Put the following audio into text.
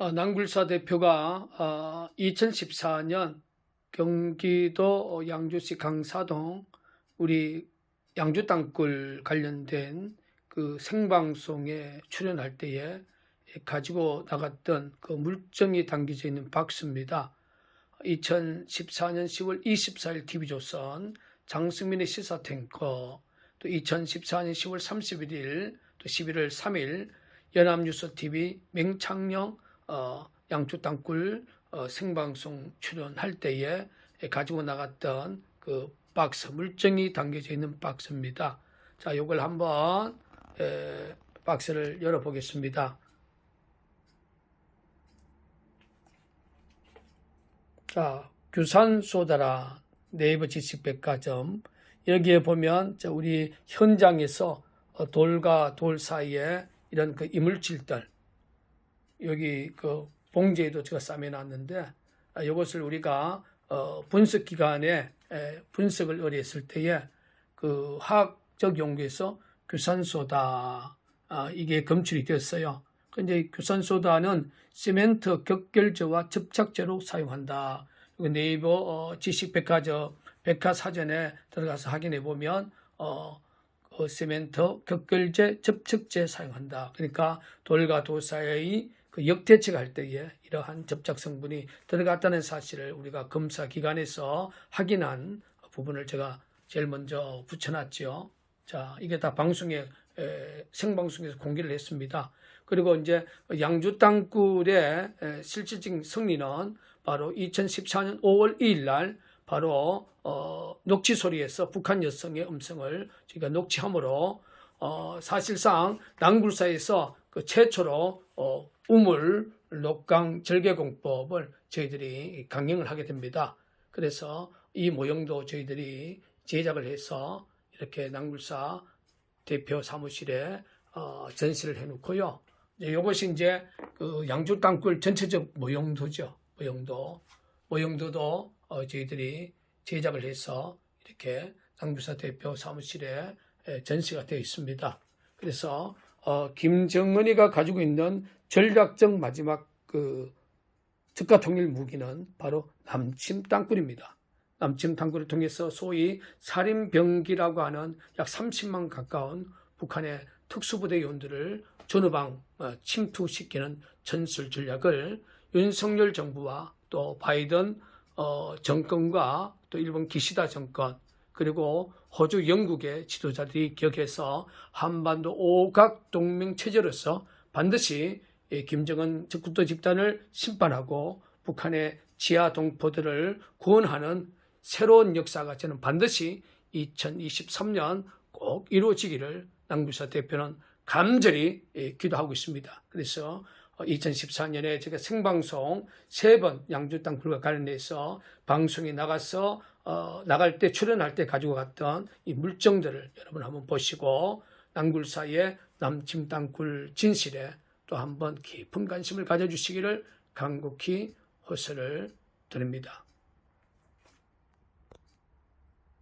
어, 남굴사 대표가 어, 2014년 경기도 양주시 강사동 우리 양주 땅굴 관련된 그 생방송에 출연할 때에 가지고 나갔던 그 물정이 담겨져 있는 박스입니다. 2014년 10월 24일 TV조선 장승민의 시사탱커 또 2014년 10월 31일 또 11월 3일 연합뉴스 TV 맹창령 어, 양주 땅굴 어, 생방송 출연할 때에 가지고 나갔던 그 박스 물정이 담겨져 있는 박스입니다. 자, 이걸 한번 에, 박스를 열어 보겠습니다. 자, 규산소다라 네이버 지식백과점 여기에 보면 저 우리 현장에서 어, 돌과 돌 사이에 이런 그 이물질들 여기 그 봉지에도 제가 싸매놨는데 아, 이것을 우리가 어, 분석 기관에 에, 분석을 의뢰했을 때에 그 화학적 연구에서 규산소다 아, 이게 검출이 됐어요. 근데 규산소다는 시멘트 격결제와 접착제로 사용한다. 네이버 어, 지식백화점 백화사전에 들어가서 확인해 보면 어, 그 시멘트 격결제 접착제 사용한다. 그러니까 돌과 돌 사이의 그 역대측할 때에 이러한 접착 성분이 들어갔다는 사실을 우리가 검사 기관에서 확인한 부분을 제가 제일 먼저 붙여놨죠. 자, 이게 다 방송에 에, 생방송에서 공개를 했습니다. 그리고 이제 양주 땅굴의 에, 실질적인 승리는 바로 2014년 5월 2일 날 바로 어, 녹취 소리에서 북한 여성의 음성을 저희가 녹취함으로 어, 사실상 남굴사에서 그 최초로 어, 우물 녹강 절개공법을 저희들이 강령을 하게 됩니다. 그래서 이 모형도 저희들이 제작을 해서 이렇게 남굴사 대표 사무실에 어, 전시를 해놓고요. 이것이 이제 그 양주 땅굴 전체적 모형도죠. 모형도 모형도도 어, 저희들이 제작을 해서 이렇게 당부사 대표 사무실에 에, 전시가 되어 있습니다. 그래서 어, 김정은이가 가지고 있는 전략적 마지막 그 특가 통일 무기는 바로 남침 땅굴입니다. 남침 땅굴을 통해서 소위 살인병기라고 하는 약 30만 가까운 북한의 특수부대 요원들을 전후방 어, 침투시키는 전술 전략을 윤석열 정부와 또 바이든 어, 정권과 또 일본 기시다 정권 그리고 호주 영국의 지도자들이 기억해서 한반도 오각 동맹 체제로서 반드시 이 김정은 적국도 집단을 심판하고 북한의 지하 동포들을 구원하는 새로운 역사가 저는 반드시 2023년 꼭 이루어지기를 남구사 대표는 간절히 예, 기도하고 있습니다. 그래서 2014년에 제가 생방송 세 번 양주 땅굴과 관련해서 방송에 나가서 어, 나갈 때 출연할 때 가지고 갔던 이 물정들을 여러분 한번 보시고 남굴사의 남침 땅굴 진실에 또 한번 깊은 관심을 가져주시기를 간곡히 호소를 드립니다.